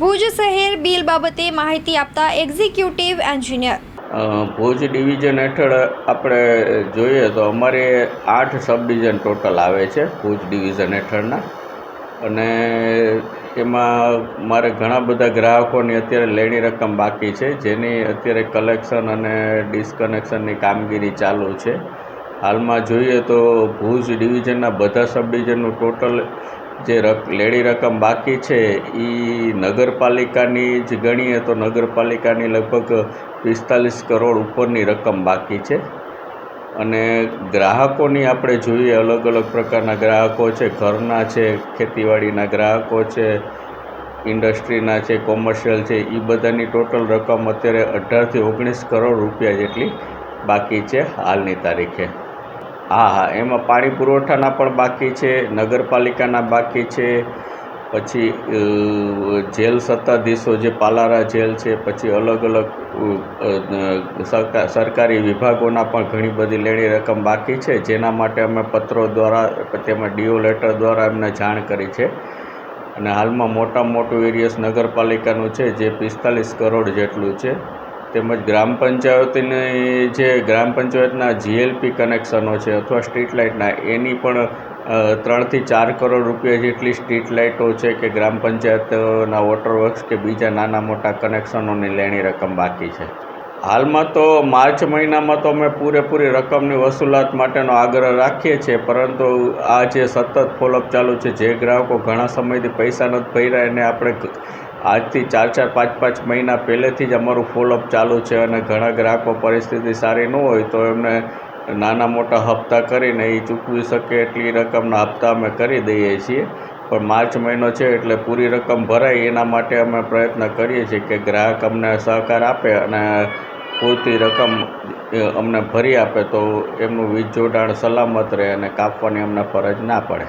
ભુજ શહેર બિલ બાબતે માહિતી આપતા એક્ઝિક્યુટિવ એન્જિનિયર. ભુજ ડિવિઝન હેઠળ આપણે જોઈએ તો અમારે આઠ સબ ડિવિઝન ટોટલ આવે છે ભુજ ડિવિઝન હેઠળના. અને એમાં મારે ઘણા બધા ગ્રાહકોની અત્યારે લેણી રકમ બાકી છે, જેની અત્યારે કલેક્શન અને ડિસ્કનેક્શનની કામગીરી ચાલુ છે. હાલમાં જોઈએ તો ભુજ ડિવિઝનના બધા સબ ડિવિઝનનું ટોટલ જે રક લેણી રકમ બાકી છે એ નગરપાલિકાની જ ગણીએ તો નગરપાલિકાની લગભગ પિસ્તાલીસ કરોડ ઉપરની રકમ બાકી છે. અને ગ્રાહકોની આપણે જોઈએ અલગ અલગ પ્રકારના ગ્રાહકો છે, ઘરના છે, ખેતીવાડીના ગ્રાહકો છે, ઇન્ડસ્ટ્રીના છે, કોમર્શિયલ છે એ બધાની ટોટલ રકમ અત્યારે અઢારથી ઓગણીસ કરોડ રૂપિયા જેટલી બાકી છે હાલની તારીખે. હા હા, એમાં પાણી પુરવઠાના પણ બાકી છે, નગરપાલિકાના બાકી છે, પછી જેલ સત્તાધીશો જે પાલારા જેલ છે, પછી અલગ અલગ સરકાર વિભાગોના પણ ઘણી બધી લેણી રકમ બાકી છે, જેના માટે અમે પત્રો દ્વારા, તેમાં ડીઓ લેટર દ્વારા એમને જાણ કરી છે. અને હાલમાં મોટામાં મોટું એરિયસ નગરપાલિકાનું છે, જે પિસ્તાલીસ કરોડ જેટલું છે. તેમજ ગ્રામ પંચાયતની જે ગ્રામ પંચાયતના જીએલપી કનેક્શનો છે અથવા સ્ટ્રીટ લાઇટના, એની પણ ત્રણથી ચાર કરોડ રૂપિયા જેટલી સ્ટ્રીટ લાઇટો છે કે ગ્રામ પંચાયતના વોટર વર્ક્સ કે બીજા નાના મોટા કનેક્શનોની લેણી રકમ બાકી છે. હાલમાં તો માર્ચ મહિનામાં તો અમે પૂરેપૂરી રકમની વસૂલાત માટેનો આગ્રહ રાખીએ છીએ, પરંતુ આ જે સતત ફોલોઅપ ચાલુ છે, જે ગ્રાહકો ઘણા સમયથી પૈસા નથી ભર્યા એને આપણે આજથી ચાર ચાર, પાંચ પાંચ મહિના પહેલેથી જ અમારું ફોલોઅપ ચાલુ છે અને ઘણા ગ્રાહકો પરિસ્થિતિ સારી ન હોય તો એમને નાના મોટા હપ્તા કરીને એ ચૂકવી શકે એટલી રકમના હપ્તા અમે કરી દઈએ છીએ. પણ માર્ચ મહિનો છે એટલે પૂરી રકમ ભરાય એના માટે અમે પ્રયત્ન કરીએ છીએ કે ગ્રાહક અમને સહકાર આપે અને પૂરતી રકમ અમને ભરી આપે તો એમનું વીજ જોડાણ સલામત રહે અને કાપવાની અમને ફરજ ના પડે.